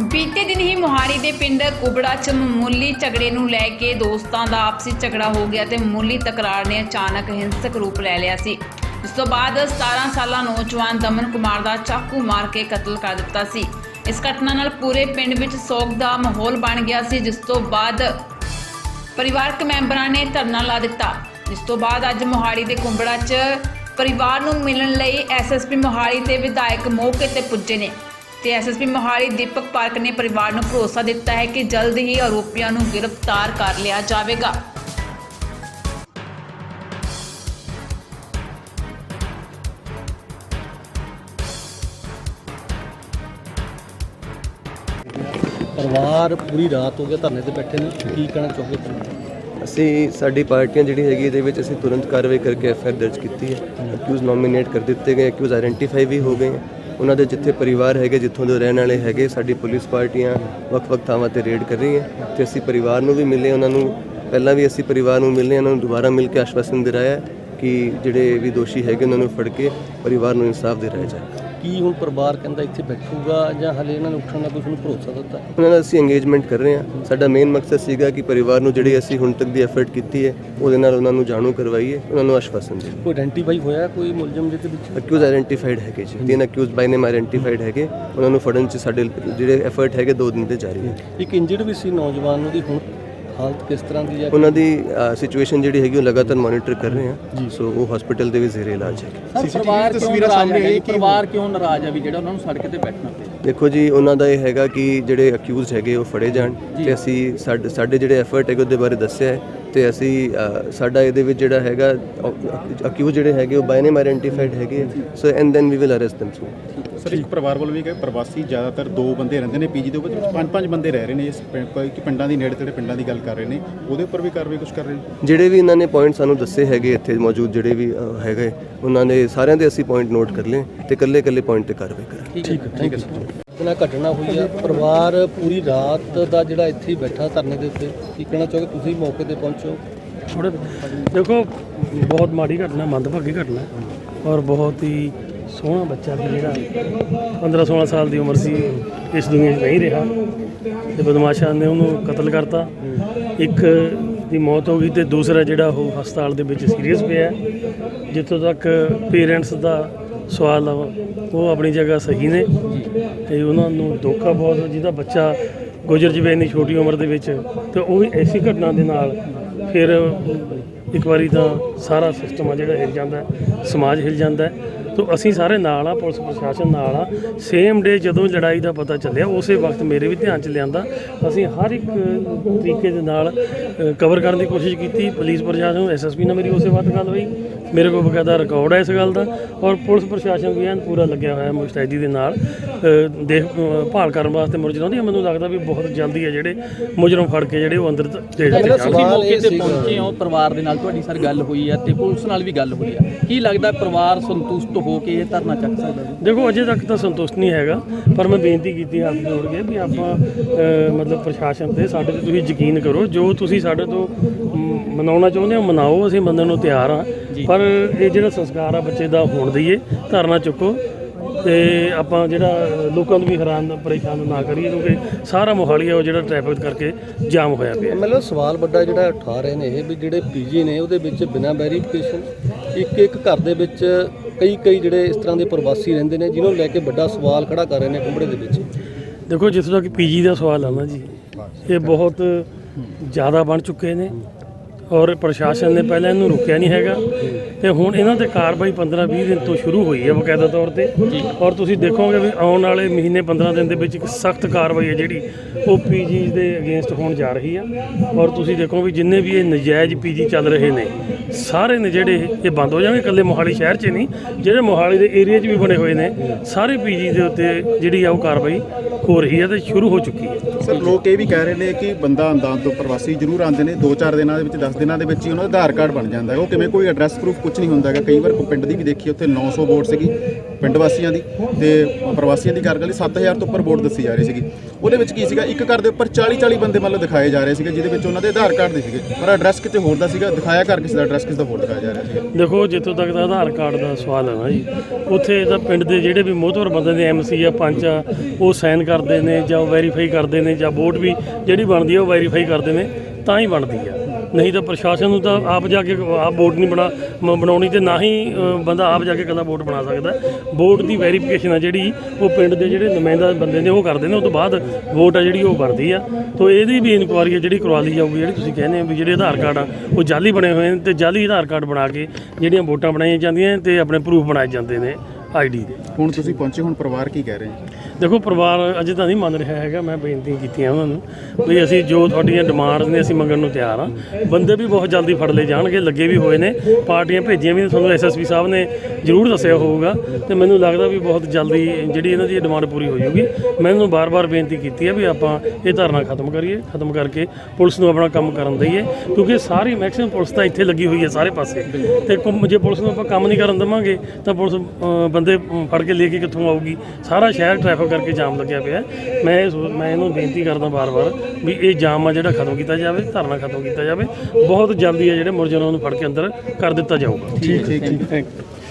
ਬੀਤੇ ਦਿਨ ਹੀ ਮੋਹਾਲੀ ਦੇ ਪਿੰਡ ਕੁਬੜਾ ਚ ਮਾਮੂਲੀ ਝਗੜੇ ਨੂੰ ਲੈ ਕੇ ਦੋਸਤਾਂ ਦਾ ਆਪਸੀ ਝਗੜਾ ਹੋ ਗਿਆ ਤੇ ਮਾਮੂਲੀ ਤਕਰਾਰ ਨੇ ਅਚਾਨਕ ਹਿੰਸਕ ਰੂਪ ਲੈ ਲਿਆ ਸੀ। ਇਸ ਤੋਂ ਬਾਅਦ 17 ਸਾਲਾ ਨੌਜਵਾਨ ਦਮਨ ਕੁਮਾਰ ਦਾ ਚਾਕੂ ਮਾਰ ਕੇ ਕਤਲ ਕਰ ਦਿੱਤਾ ਸੀ। ਇਸ ਘਟਨਾ ਨਾਲ ਪੂਰੇ ਪਿੰਡ ਵਿੱਚ ਸੋਗ ਦਾ ਮਾਹੌਲ ਬਣ ਗਿਆ ਸੀ, ਜਿਸ ਤੋਂ ਬਾਅਦ ਪਰਿਵਾਰਕ ਮੈਂਬਰਾਂ ਨੇ ਧਰਨਾ ਲਾ ਦਿੱਤਾ। ਜਿਸ ਤੋਂ ਬਾਅਦ ਅੱਜ ਮੋਹਾਲੀ ਦੇ ਕੁੰਬੜਾ 'ਚ ਪਰਿਵਾਰ ਨੂੰ ਮਿਲਣ ਲਈ ਐਸਐਸਪੀ ਮੋਹਾਲੀ ਤੇ ਵਿਧਾਇਕ ਮੌਕੇ ਤੇ ਪੁੱਜੇ ਨੇ। ਤੇ ਐਸਐਸਪੀ ਮੋਹਾਲੀ ਦੀਪਕ ਪਾਰਕ ਨੇ ਪਰਿਵਾਰ ਨੂੰ ਭਰੋਸਾ ਦਿੱਤਾ ਹੈ ਕਿ ਜਲਦ ਹੀ ਆਰੋਪੀਆਂ ਨੂੰ ਗ੍ਰਿਫਤਾਰ ਕਰ ਲਿਆ ਜਾਵੇਗਾ। ਪਰਿਵਾਰ ਪੂਰੀ ਰਾਤ ਹੋ ਗਿਆ ਧਰਨੇ ਤੇ ਬੈਠੇ ਨੇ। ਕੀ ਕਹਿਣਾ ਚਾਹੋਗੇ? ਤੁਸੀਂ ਅਸੀਂ ਸਾਡੀ ਪਾਰਟੀਆਂ ਜਿਹੜੀ ਹੈਗੀ ਇਹਦੇ ਵਿੱਚ ਅਸੀਂ ਤੁਰੰਤ ਕਾਰਵਾਈ ਕਰਕੇ ਐਫ ਆਈ ਦਰਜ ਕੀਤੀ ਹੈ। ਅਕਿਊਜ਼ ਨੋਮੀਨੇਟ ਕਰ ਦਿੱਤੇ ਗਏ ਅਕਿਊਜ਼ ਆਇਡੈਂਟੀਫਾਈ ਵੀ ਹੋ ਗਏ। ਉਹਨਾਂ ਦੇ ਜਿੱਥੇ ਪਰਿਵਾਰ ਹੈਗੇ, ਜਿੱਥੋਂ ਦੇ ਰਹਿਣ ਵਾਲੇ ਹੈਗੇ, ਸਾਡੀ ਪੁਲਿਸ ਪਾਰਟੀਆਂ ਵੱਖ-ਵੱਖ ਥਾਵਾਂ ਤੇ ਰੇਡ ਕਰ ਰਹੀਆਂ। ਤੇ ਅਸੀਂ ਪਰਿਵਾਰ ਨੂੰ ਵੀ ਮਿਲੇ, ਉਹਨਾਂ ਨੂੰ ਪਹਿਲਾਂ ਵੀ ਅਸੀਂ ਪਰਿਵਾਰ ਨੂੰ ਮਿਲੇ, ਉਹਨਾਂ ਨੂੰ ਦੁਬਾਰਾ ਮਿਲ ਕੇ ਆਸ਼ਵਾਸਨ ਦਿਲਾਇਆ ਕਿ ਜਿਹੜੇ ਵੀ ਦੋਸ਼ੀ ਹੈਗੇ, ਉਹਨਾਂ ਨੂੰ ਫੜ ਕੇ ਪਰਿਵਾਰ ਨੂੰ ਇਨਸਾਫ ਦਿਲਾਇਆ ਜਾਏ। ਕੀ ਹੁਣ ਪਰਿਵਾਰ ਕਹਿੰਦਾ ਇੱਥੇ ਬੈਠੂਗਾ ਜਾਂ ਹਲੇ ਇਹਨਾਂ ਨੇ ਉੱਠਣ ਦਾ ਕੋਈ ਤੁਹਾਨੂੰ ਭਰੋਸਾ ਦਿੱਤਾ? ਉਹਨਾਂ ਨਾਲ ਅਸੀਂ ਇੰਗੇਜਮੈਂਟ ਕਰ ਰਹੇ ਹਾਂ। ਸਾਡਾ ਮੇਨ ਮਕਸਦ ਸੀਗਾ ਕਿ ਪਰਿਵਾਰ ਨੂੰ ਜਿਹੜੀ ਅਸੀਂ ਹੁਣ ਤੱਕ ਦੀ ਐਫਰਟ ਕੀਤੀ ਹੈ ਉਹਦੇ ਨਾਲ ਉਹਨਾਂ ਨੂੰ ਜਾਣੂ ਕਰਵਾਈਏ ਉਹਨਾਂ ਨੂੰ ਆਸ਼ਵਾਸਨ ਦੇਈਏ। ਕੋਈ ਆਇਡੈਂਟੀਫਾਈ ਹੋਇਆ ਕੋਈ ਮੁਲਜ਼ਮ ਜਿਹਦੇ ਵਿੱਚ? ਅਕਿਊਜ਼ ਆਇਡੈਂਟੀਫਾਈਡ ਹੈਗੇ ਜੀ। ਤਿੰਨ ਅਕਿਊਜ਼ ਬਾਈ ਨੇਮ ਆਇਡੈਂਟੀਫਾਈਡ ਹੈਗੇ। ਉਹਨਾਂ ਨੂੰ ਫੜਨ ਚ ਸਾਡੇ ਜਿਹੜੇ ਐਫਰਟ ਹੈਗੇ ਦੋ ਦਿਨ ਤੇ ਜਾਰੀ ਹੈ। ਇੱਕ ਇੰਜਰਡ ਵੀ ਸੀ ਨੌਜਵਾਨ ਨੂੰ ਦੀ ਹੁਣ। ਹਾਲਤ ਕਿਸ ਤਰ੍ਹਾਂ ਦੀ ਹੈ? ਉਹਨਾਂ ਦੀ ਸਿਚੁਏਸ਼ਨ ਜਿਹੜੀ ਹੈਗੀ ਉਹ ਲਗਾਤਾਰ ਮੋਨੀਟਰ ਕਰ ਰਹੇ ਹਾਂ ਸੋ ਉਹ ਹਸਪੀਟਲ ਦੇ ਵਿੱਚ ਜ਼ੇਰੇ ਇਲਾਜ ਹੈ ਪਰਿਵਾਰ ਤਸਵੀਰਾਂ ਸਾਹਮਣੇ ਆਈ ਕਿ ਪਰਿਵਾਰ ਕਿਉਂ ਨਾਰਾਜ਼ ਆ ਵੀ ਜਿਹੜਾ ਉਹਨਾਂ ਨੂੰ ਸੜਕ ਤੇ ਬੈਠਣਾ ਪਿਆ ਦੇਖੋ ਜੀ ਉਹਨਾਂ ਦਾ ਇਹ ਹੈਗਾ ਕਿ ਜਿਹੜੇ ਅਕਿਊਜ਼ਡ ਹੈਗੇ ਉਹ ਫੜੇ ਜਾਣ ਤੇ ਅਸੀਂ ਸਾਡੇ ਸਾਡੇ ਜਿਹੜੇ ਐਫਰਟ ਹੈਗੇ ਉਹਦੇ ਬਾਰੇ ਦੱਸਿਆ ਹੈ ਤੇ ਅਸੀਂ ਸਾਡਾ ਇਹਦੇ ਵਿੱਚ ਜਿਹੜਾ ਹੈਗਾ ਅਕਿਊਜ਼ ਜਿਹੜੇ ਹੈਗੇ ਉਹ ਬਾਈ ਨੇਮ ਆਇਡੈਂਟੀਫਾਈਡ ਹੈਗੇ so and then we will arrest them soon sir ਇੱਕ ਪਰਿਵਾਰ ਵੱਲੋਂ ਵੀ ਕਿ ਪ੍ਰਵਾਸੀ ਜ਼ਿਆਦਾਤਰ ਦੋ ਬੰਦੇ ਰਹਿੰਦੇ ਨੇ ਪੀਜੀ ਦੇ ਉੱਪਰ ਪੰਜ ਪੰਜ ਬੰਦੇ ਰਹਿ ਰਹੇ ਨੇ ਇਸ ਪਿੰਡਾਂ ਦੀ ਨੇੜੇ ਤੇੜੇ ਪਿੰਡਾਂ ਦੀ ਗੱਲ ਕਰ ਰਹੇ ਨੇ ਉਹਦੇ ਉੱਪਰ ਵੀ ਕਾਰਵਾਈ ਕੁਝ ਕਰ ਰਹੇ ਨੇ? ਜਿਹੜੇ ਵੀ ਇਹਨਾਂ ਨੇ ਪੁਆਇੰਟ ਸਾਨੂੰ ਦੱਸੇ ਹੈਗੇ ਇੱਥੇ ਮੌਜੂਦ ਜਿਹੜੇ ਵੀ ਹੈਗੇ ਉਹਨਾਂ ਨੇ ਸਾਰਿਆਂ ਦੇ ਅਸੀਂ ਪੁਆਇੰਟ ਨੋਟ ਕਰ ਲਏ ਤੇ ਇਕੱਲੇ ਇਕੱਲੇ ਪੁਆਇੰਟ ਤੇ ਕਾਰਵਾਈ ਕਰਾਂਗੇ। ਠੀਕ ਹੈ ਠੀਕ ਹੈ ਇਹਨਾਂ ਘਟਨਾ ਹੋਈ ਹੈ ਪਰਿਵਾਰ ਪੂਰੀ ਰਾਤ ਦਾ ਜਿਹੜਾ ਇੱਥੇ ਹੀ ਬੈਠਾ ਧਰਨੇ ਦੇ ਉੱਤੇ ਕੀ ਕਹਿਣਾ ਚਾਹੋਗੇ? ਤੁਸੀਂ ਮੌਕੇ ਤੇ ਪਹੁੰਚੋ। ਥੋੜੇ ਦੇਖੋ ਬਹੁਤ ਮਾੜੀ ਘਟਨਾ ਮੰਦਭਾਗੀ ਘਟਨਾ ਔਰ ਬਹੁਤ ਹੀ ਸੋਹਣਾ ਬੱਚਾ ਵੀ ਜਿਹੜਾ। 15 16 ਸਾਲ ਦੀ ਉਮਰ ਸੀ, ਇਸ ਦੁਨੀਆ 'ਚ ਨਹੀਂ ਰਿਹਾ। ਤੇ ਬਦਮਾਸ਼ਾਂ ਨੇ ਉਹਨੂੰ ਕਤਲ ਕਰਤਾ। ਇੱਕ ਦੀ ਮੌਤ ਹੋ ਗਈ ਤੇ ਦੂਸਰਾ ਜਿਹੜਾ ਉਹ ਹਸਪਤਾਲ ਦੇ ਵਿੱਚ ਸੀਰੀਅਸ ਪਿਆ। ਜਿੱਥੋਂ ਤੱਕ ਪੇਰੈਂਟਸ ਦਾ ਸਵਾਲ ਆ, ਉਹ ਆਪਣੀ ਜਗ੍ਹਾ ਸਹੀ ਨੇ। ਤੇ ਉਹਨਾਂ ਨੂੰ ਧੋਖਾ ਬਹੁਤ ਜਿਹਦਾ ਬੱਚਾ ਗੁਜ਼ਰ ਜਵੇ ਇੰਨੀ ਛੋਟੀ ਉਮਰ ਦੇ ਵਿੱਚ। ਤੇ ਉਹ ਵੀ ਐਸੀ ਘਟਨਾ ਦੇ ਨਾਲ ਫਿਰ ਇੱਕ ਵਾਰੀ ਤਾਂ ਸਾਰਾ ਸਿਸਟਮ ਆ ਜਿਹੜਾ ਹਿਲ ਜਾਂਦਾ ਹੈ, ਸਮਾਜ ਹਿਲ ਜਾਂਦਾ ਹੈ। ਤੋ ਅਸੀਂ ਸਾਰੇ ਨਾਲ ਆ ਪੁਲਿਸ ਪ੍ਰਸ਼ਾਸਨ ਨਾਲ ਆ। ਸੇਮ ਡੇ ਜਦੋਂ ਲੜਾਈ ਦਾ ਪਤਾ ਚੱਲਿਆ ਉਸੇ ਵਕਤ ਮੇਰੇ ਵੀ ਧਿਆਨ ਚ ਲਿਆਂਦਾ। ਅਸੀਂ ਹਰ ਇੱਕ ਤਰੀਕੇ ਦੇ ਨਾਲ ਕਵਰ ਕਰਨ ਦੀ ਕੋਸ਼ਿਸ਼ ਕੀਤੀ। ਪੁਲਿਸ ਪ੍ਰਸ਼ਾਸਨ ਐਸਐਸਪੀ ਨਾਲ ਮੇਰੀ ਉਸੇ ਵਕਤ ਗੱਲ ਹੋਈ। ਮੇਰੇ ਕੋਲ ਬਕਾਇਦਾ ਰਿਕਾਰਡ ਹੈ ਇਸ ਗੱਲ ਦਾ। ਔਰ ਪੁਲਿਸ ਪ੍ਰਸ਼ਾਸਨ ਵੀ ਐਨ ਪੂਰਾ ਲੱਗਿਆ ਹੋਇਆ ਹੈ ਮੁਸਤੈਦੀ ਦੇ ਨਾਲ। ਦੇਖ ਭਾਲ ਕਰਨ ਵਾਸਤੇ ਮੁਲਜ਼ਮਾਂ ਦੀ ਮੈਨੂੰ ਲੱਗਦਾ ਵੀ ਬਹੁਤ ਜਲਦੀ ਹੈ ਜਿਹੜੇ ਮੁਜਰਮ ਫੜ ਕੇ ਜਿਹੜੇ ਉਹ ਅੰਦਰ ਤ- ਦੇ ਦਿੱਤੇ ਜਾਣਗੇ ਤੁਸੀਂ ਮੌਕੇ ਤੇ ਪਹੁੰਚੇ ਹੋ ਪਰਿਵਾਰ ਦੇ ਨਾਲ ਤੁਹਾਡੀ ਸਰ ਗੱਲ ਹੋਈ ਆ ਤੇ ਪੁਲਿਸ ਨਾਲ ਵੀ ਗੱਲ ਹੋਈ ਆ। ਕੀ ਲੱਗਦਾ ਪਰਿਵਾਰ ਸੰਤੁਸ਼ਟ ਹੋ ਕੇ ਇਹ ਧਰਨਾ ਚੱਕ ਸਕਦਾ ਜੀ? ਦੇਖੋ ਅਜੇ ਤੱਕ ਤਾਂ ਸੰਤੁਸ਼ਟ ਨਹੀਂ ਹੈਗਾ ਪਰ ਮੈਂ ਬੇਨਤੀ ਕੀਤੀ ਹੱਥ ਜੋੜ ਕੇ ਵੀ ਆਪਾਂ ਮਤਲਬ ਪ੍ਰਸ਼ਾਸਨ ਤੇ ਸਾਡੇ ਤੇ ਤੁਸੀਂ ਯਕੀਨ ਕਰੋ ਜੋ ਤੁਸੀਂ ਸਾਡੇ ਤੋਂ ਮਨਾਉਣਾ ਚਾਹੁੰਦੇ ਹੋ ਮਨਾਓ ਅਸੀਂ ਮੰਨਣ ਨੂੰ ਤਿਆਰ ਹਾਂ। ਪਰ ਇਹ ਜਿਹੜਾ ਸੰਸਕਾਰ ਆ ਬੱਚੇ ਦਾ ਹੋਣ ਦਈਏ ਧਰਨਾ ਚੁੱਕੋ। ਤੇ ਆਪਾਂ ਜਿਹੜਾ ਲੋਕਾਂ ਨੂੰ ਵੀ ਹੈਰਾਨ ਪਰੇਸ਼ਾਨ ਨਾ ਕਰੀਏ ਕਿਉਂਕਿ ਸਾਰਾ ਮੋਹਾਲੀ ਆ ਉਹ ਜਿਹੜਾ ਟ੍ਰੈਫਿਕ ਕਰਕੇ ਜਾਮ ਹੋਇਆ ਪਿਆ। ਮਤਲਬ ਸਵਾਲ ਵੱਡਾ ਜਿਹੜਾ ਉਠਾ ਰਹੇ ਨੇ ਇਹ ਵੀ ਜਿਹੜੇ ਪੀਜੀ ਨੇ ਉਹਦੇ ਵਿੱਚ ਬਿਨਾਂ ਵੈਰੀਫਿਕੇਸ਼ਨ ਇੱਕ ਇੱਕ ਘਰ ਦੇ ਵਿੱਚ ਕਈ ਕਈ ਜਿਹੜੇ ਇਸ ਤਰ੍ਹਾਂ ਦੇ ਪ੍ਰਵਾਸੀ ਰਹਿੰਦੇ ਨੇ ਜਿਨ੍ਹਾਂ ਨੂੰ ਲੈ ਕੇ ਵੱਡਾ ਸਵਾਲ ਖੜਾ ਕਰ ਰਹੇ ਨੇ ਕੁੰਬੜੇ ਦੇ ਵਿੱਚ। ਦੇਖੋ ਜਿੱਥੋਂ ਤੱਕ ਪੀਜੀ ਦਾ ਸਵਾਲ ਆ ਨਾ ਜੀ ਇਹ ਬਹੁਤ ਜ਼ਿਆਦਾ ਬਣ ਚੁੱਕੇ ਨੇ। ਔਰ ਪ੍ਰਸ਼ਾਸਨ ਨੇ ਪਹਿਲਾਂ ਇਹਨੂੰ ਰੋਕਿਆ ਨਹੀਂ ਹੈਗਾ। ਤੇ ਹੁਣ ਇਹਨਾਂ ਤੇ ਕਾਰਵਾਈ 15-20 ਦਿਨ ਤੋਂ ਸ਼ੁਰੂ ਹੋਈ ਹੈ ਬਕਾਇਦਾ ਤੌਰ ਤੇ। ਔਰ ਤੁਸੀਂ ਦੇਖੋਗੇ ਵੀ ਆਉਣ ਵਾਲੇ ਮਹੀਨੇ 15 ਦਿਨ ਦੇ ਵਿੱਚ ਇੱਕ ਸਖਤ ਕਾਰਵਾਈ ਹੈ ਜਿਹੜੀ ਉਹ ਪੀਜੀ ਦੇ ਅਗੇਂਸਟ ਹੋਣ ਜਾ ਰਹੀ ਆ। ਔਰ ਤੁਸੀਂ ਦੇਖੋ ਵੀ ਜਿੰਨੇ ਵੀ ਇਹ ਨਜਾਇਜ਼ ਪੀਜੀ ਚੱਲ ਰਹੇ ਨੇ, ਸਾਰੇ ਨੇ ਜਿਹੜੇ ਇਹ ਬੰਦ ਹੋ ਜਾਣਗੇ, ਇਕੱਲੇ ਮੋਹਾਲੀ ਸ਼ਹਿਰ 'ਚ ਨਹੀਂ, ਜਿਹੜੇ ਮੋਹਾਲੀ ਦੇ ਏਰੀਆ 'ਚ ਵੀ ਬਣੇ ਹੋਏ ਨੇ, ਸਾਰੇ ਪੀਜੀ ਦੇ ਉੱਤੇ ਜਿਹੜੀ ਆ ਉਹ ਕਾਰਵਾਈ ਹੋ ਰਹੀ ਹੈ ਤੇ ਸ਼ੁਰੂ ਹੋ ਚੁੱਕੀ ਹੈ। ਸਰ ਲੋਕ ਇਹ ਵੀ ਕਹਿ ਰਹੇ ਨੇ ਕਿ ਬੰਦਾ ਅੰਦਾਨ ਤੋਂ ਪ੍ਰਵਾਸੀ ਜ਼ਰੂਰ ਆਉਂਦੇ ਨੇ 2-4 ਦਿਨਾਂ ਦੇ ਵਿੱਚ 10 ਦਿਨਾਂ ਦੇ ਵਿੱਚ ਹੀ ਉਹਨਾਂ ਦਾ ਆਧਾਰ ਕਾਰਡ ਬਣ ਜਾਂਦਾ ਹੈ। ਉਹ ਕਿਵੇਂ ਕੋਈ ਐਡਰੈਸ ਪ੍ਰੂਫ ਕੁਝ ਨਹੀਂ ਹੁੰਦਾ ਹੈਗਾ। ਕਈ ਵਾਰ ਪਿੰਡ ਦੀ ਵੀ ਦੇਖੀ, ਉੱਥੇ 900 ਵੋਟ ਸੀਗੀ। ਪਿੰਡ ਵਾਸੀਆਂ ਦੀ ਤੇ ਪ੍ਰਵਾਸੀਆਂ ਦੀ ਕਰ ਗਲੀ 7000 ਤੋਂ ਉੱਪਰ ਵੋਟ ਦੱਸੀ ਜਾ ਰਹੀ ਸੀਗੀ। ਉਹਦੇ ਵਿੱਚ ਕੀ ਸੀਗਾ? ਇੱਕ ਘਰ ਦੇ ਉੱਪਰ 40 40 ਬੰਦੇ ਮੰਨ ਲਓ ਦਿਖਾਏ ਜਾ ਰਹੇ ਸੀਗੇ, ਜਿਹਦੇ ਵਿੱਚ ਉਹਨਾਂ ਦੇ ਆਧਾਰ ਕਾਰਡ ਦੇ ਸੀਗੇ। ਪਰ ਐਡਰੈਸ ਕਿਤੇ ਹੋਰ ਦਾ ਸੀਗਾ? ਦਿਖਾਇਆ ਘਰ ਕਿਸੇ ਦਾ ਐਡਰੈਸ ਕਿਸੇ ਦਾ ਹੋਰ ਦਿਖਾਇਆ ਜਾ ਰਿਹਾ ਸੀਗਾ। ਦੇਖੋ, ਜਿੱਥੋਂ ਤੱਕ ਦਾ ਆਧਾਰ ਕਾਰਡ ਦਾ ਸਵਾਲ ਹੈ ਨਾ ਜੀ, ਉੱਥੇ ਤਾਂ ਪਿੰਡ ਦੇ ਜਿਹੜੇ ਵੀ ਮੋਹਤਵਰ ਬੰਦੇ ਨੇ ਐਮਸੀ ਆ, ਪੰਚ ਆ, ਉਹ ਸਾਈਨ ਕਰਦੇ ਨੇ ਜਾਂ ਵੈਰੀਫਾਈ ਕਰਦੇ ਨੇ ਜਾਂ ਵੋਟ ਵੀ ਜਿਹੜੀ ਬਣਦੀ ਆ, ਉਹ ਵੈਰੀਫਾਈ ਕਰਦੇ ਨੇ, ਤਾਂ ਹੀ ਬਣਦੀ ਆ। ਨਹੀਂ ਤਾਂ ਪ੍ਰਸ਼ਾਸਨ ਨੂੰ ਤਾਂ ਆਪ ਜਾ ਕੇ ਆਪ ਵੋਟ ਨਹੀਂ ਬਣਾ ਮ- ਬਣਾਉਣੀ ਤੇ ਨਾ ਹੀ ਅ, ਬੰਦਾ ਆਪ ਜਾ ਕੇ ਕਦਾ ਵੋਟ ਬਣਾ ਸਕਦਾ। ਵੋਟ ਦੀ ਵੈਰੀਫਿਕੇਸ਼ਨ ਆ ਜਿਹੜੀ ਉਹ ਪਿੰਡ ਦੇ ਜਿਹੜੇ ਨੁਮਾਇੰਦਾ ਬੰਦੇ ਨੇ ਉਹ ਕਰਦੇ ਨੇ ਉਸ ਤੋਂ ਬਾਅਦ ਵੋਟ ਆ ਜਿਹੜੀ ਉਹ ਬਣਦੀ ਆ। ਤੋਂ ਇਹਦੀ ਵੀ ਇਨਕੁਆਇਰੀ ਆ ਜਿਹੜੀ ਕਰਵਾ ਲਈ ਜਾਊਗੀ ਜਿਹੜੀ ਤੁਸੀਂ ਕਹਿੰਦੇ ਆ ਵੀ ਜਿਹੜੇ ਆਧਾਰ ਕਾਰਡ ਆ ਉਹ ਜਾਲੀ ਬਣੇ ਹੋਏ ਨੇ ਤੇ ਜਾਲੀ ਆਧਾਰ ਕਾਰਡ ਬਣਾ ਕੇ ਜਿਹੜੀਆਂ ਵੋਟਾਂ ਬਣਾਈਆਂ ਜਾਂਦੀਆਂ ਤੇ ਆਪਣੇ ਪ੍ਰੂਫ ਬਣਾਏ ਜਾਂਦੇ ਨੇ ਆਈਡੀ ਦੇ। ਹੁਣ ਤੁਸੀਂ ਪਹੁੰਚੇ ਹੁਣ ਪਰਿਵਾਰ ਕੀ ਕਹਿ ਰਹੇ ਹੈ ਦੇਖੋ ਪਰਿਵਾਰ ਅਜੇ ਤਾਂ ਨਹੀਂ ਮੰਨ ਰਿਹਾ ਹੈਗਾ ਮੈਂ ਬੇਨਤੀ ਕੀਤੀਆਂ ਉਹਨਾਂ ਨੂੰ ਵੀ ਅਸੀਂ ਜੋ ਤੁਹਾਡੀਆਂ ਡਿਮਾਂਡਸ ਨੇ ਅਸੀਂ ਮੰਗਣ ਨੂੰ ਤਿਆਰ ਹਾਂ। ਬੰਦੇ ਵੀ ਬਹੁਤ ਜਲਦੀ ਫੜ ਲਏ ਜਾਣਗੇ ਲੱਗੇ ਵੀ ਹੋਏ ਨੇ ਪਾਰਟੀਆਂ ਭੇਜੀਆਂ ਵੀ ਨੇ ਤੁਹਾਨੂੰ ਐਸਐਸਪੀ ਸਾਹਿਬ ਨੇ ਜ਼ਰੂਰ ਦੱਸਿਆ ਹੋਊਗਾ ਤੇ ਮੈਨੂੰ ਲੱਗਦਾ ਵੀ ਬਹੁਤ ਜਲਦੀ ਜਿਹੜੀ ਇਹਨਾਂ ਦੀ ਡਿਮਾਂਡ ਪੂਰੀ ਹੋ ਜਾਊਗੀ। ਮੈਂ ਇਹਨਾਂ ਨੂੰ ਬਾਰ-ਬਾਰ ਬੇਨਤੀ ਕੀਤੀ ਹੈ ਵੀ ਆਪਾਂ ਇਹ ਧਰਨਾ ਖਤਮ ਕਰੀਏ ਖਤਮ ਕਰਕੇ ਪੁਲਿਸ ਨੂੰ ਆਪਣਾ ਕੰਮ ਕਰਨ ਦਈਏ ਕਿਉਂਕਿ ਸਾਰੀ ਮੈਕਸਿਮਮ ਪੁਲਿਸ ਤਾਂ ਇੱਥੇ ਲੱਗੀ ਹੋਈ ਹੈ ਸਾਰੇ ਪਾਸੇ। ਤੇ ਕੰਮ- ਜੇ ਪੁਲਿਸ ਨੂੰ ਆਪਾਂ ਕੰਮ ਨਹੀਂ ਕਰਨ ਦੇਵਾਂਗੇ ਤਾਂ ਪੁਲਿਸ ਅ, ਬੰਦੇ ਅ, ਫੜ ਕੇ ਲੈ ਕੇ ਕਿੱਥੋਂ ਆਊਗੀ? ਸਾਰਾ ਸ਼ਹਿਰ ਟ੍ਰੈਫਿਕ ਕਰਕੇ ਜਾਮ ਲੱਗਿਆ ਪਿਆ। ਮੈਂ ਇਹ ਸੋ- ਮੈਂ ਇਹਨੂੰ ਬੇਨਤੀ ਕਰਦਾ ਬਾਰ-ਬਾਰ ਵੀ ਇਹ ਜਾਮ ਆ ਜਿਹੜਾ ਖਤਮ ਕੀਤਾ ਜਾਵੇ ਧਰਨਾ ਖਤਮ ਕੀਤਾ ਜਾਵੇ। ਬਹੁਤ ਜਲਦੀ ਹੈ ਜਿਹੜੇ ਮੁਰਜਨਾਂ ਨੂੰ ਫੜ ਕੇ ਅੰਦਰ ਕਰ ਦਿੱਤਾ ਜਾਊਗਾ। ਠੀਕ ਠੀਕ ਥੈਂਕ ਯੂ